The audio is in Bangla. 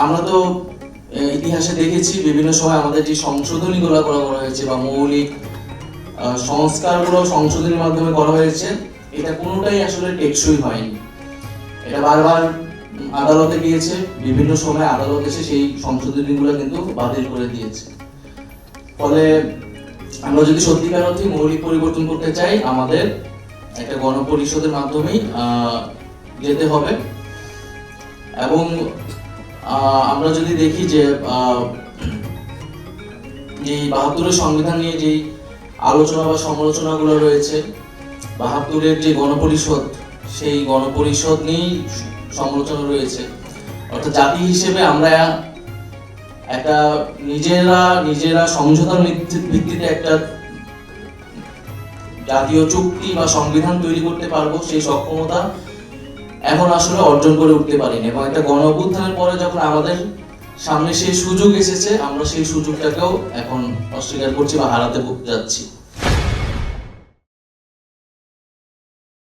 আমরা তো ইতিহাসে দেখেছি বিভিন্ন সময় আমাদের যে সংশোধনীগুলো করা করা হয়েছে বা মৌলিক সংস্কারগুলো সংশোধনের মাধ্যমে করা হয়েছে, এটা কোনোটাই আসলে টেকসই হয়নি। এটা বারবার আদালতে গিয়েছে, বিভিন্ন সময় আদালত এসে সেই সংশোধনীগুলো কিন্তু বাতিল করে দিয়েছে। ফলে আমরা যদি সত্যিকার অর্থে মৌলিক পরিবর্তন করতে চাই, আমাদের একটা গণপরিষদের মাধ্যমেই যেতে হবে। এবং আমরা যদি দেখি যে যে বাহাত্তরের সংবিধান নিয়ে যে আলোচনা বা সমালোচনাগুলো রয়েছে বাহাত্তরের যে গণপরিষদ, সেই গণপরিষদ নিয়েই সমালোচনা রয়েছে। অর্থাৎ জাতি হিসেবে আমরা একটা নিজেরা নিজেরা সমঝোতার ভিত্তিতে একটা জাতীয় চুক্তি বা সংবিধান তৈরি করতে পারব, সেই সক্ষমতা এখন আসলে অর্জন করে উঠতে পারিনি এবং একটা গণ অভ্যুত্থানের পরে যখন আমাদের সামনে সেই সুযোগ এসেছে, আমরা সেই সুযোগটাকেও এখন অস্বীকার করছি বা হারাতে যাচ্ছি।